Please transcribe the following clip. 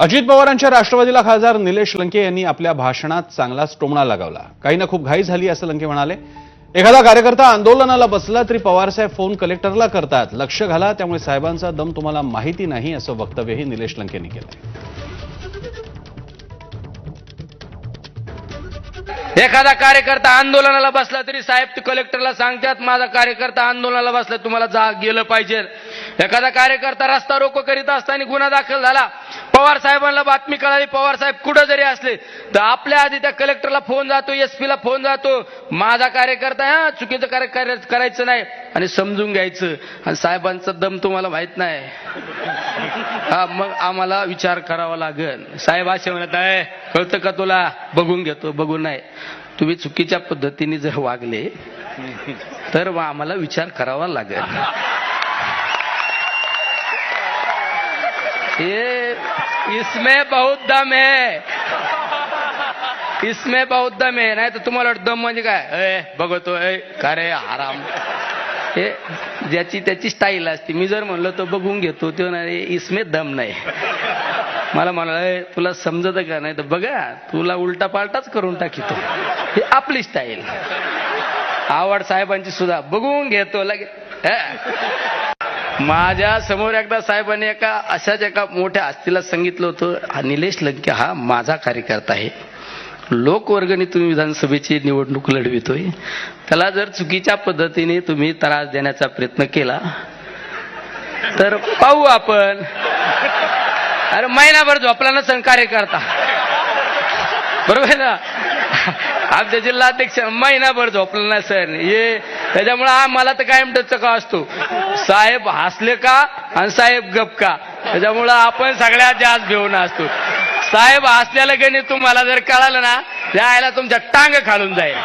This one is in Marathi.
अजित पवारांच्या राष्ट्रवादीला खासदार निलेश लंके यांनी आपल्या भाषणात चांगलाच टोमणा लगावला. काही ना खूप घाई झाली असं लंके म्हणाले. एखादा कार्यकर्ता आंदोलनाला बसला तरी पवारसाहेब फोन कलेक्टरला करतात. लक्ष घाला त्यामुळे साहेबांचा दम तुम्हाला माहिती नाही असं वक्तव्यही निलेश लंकेंनी केलं एखादा कार्यकर्ता आंदोलनाला बसला तरी साहेब कलेक्टरला सांगतात माझा कार्यकर्ता आंदोलनाला बसला तुम्हाला जा गेलं पाहिजे. एखादा कार्यकर्ता रस्ता रोको करीत असताना गुन्हा दाखल झाला पवार साहेबांना बातमी कळाली पवार साहेब कुठं जरी असले तर आपल्या आधी त्या कलेक्टरला फोन जातो एस पीला फोन जातो माझा कार्यकर्ता हा चुकीचं कार्य कार्य- करायचं नाही आणि समजून घ्यायचं. आणि साहेबांचा दम तुम्हाला माहीत नाही. हा मग आम्हाला विचार करावा लागेल. साहेब असे म्हणत आहे कळतं का तुला? बघून घेतो बघून नाही. तुम्ही चुकीच्या पद्धतीने जर वागले तर आम्हाला विचार करावा लागेल. ये इसमें बहुत दम है। इसमें बहुत दम आहे नाही तर तुम्हाला वाटतं दम म्हणजे काय? अय बघतो ए का रे आराम। हे ज्याची त्याची स्टाईल असते. मी जर म्हणलो तो बघून घेतो तो नाही इसमे दम नाही. मला म्हणाला तुला समजत का नाही? तर बघा तुला उलटा पालटाच करून टाकितो. हे आपली स्टाईल आवड साहेबांची सुद्धा. बघून घेतो लगे माझ्यासमोर एकदा साहेबांनी एका अशाच एका मोठ्या हस्तीला सांगितलं होतं हा निलेश लंके हा माझा कार्यकर्ता आहे. लोकवर्गणी तुम्ही विधानसभेची निवडणूक लढवितोय. त्याला जर चुकीच्या पद्धतीने तुम्ही त्रास देण्याचा प्रयत्न केला तर पाहू आपण. अरे महिनाभर झोपला नसेल कार्यकर्ता. बरोबर ना? आमच्या जिल्हाध्यक्ष महिनाभर झोपला नसेल. ये त्याच्यामुळे आम्हाला तर कायम का असतो. साहेब हसले का आणि साहेब गप का? त्याच्यामुळं आपण सगळ्यात जास्त घेऊन असतो. साहेब हसल्याला गणित तुम्हाला जर कळालं ना त्याला तुमच्या टांग खालून जाईल.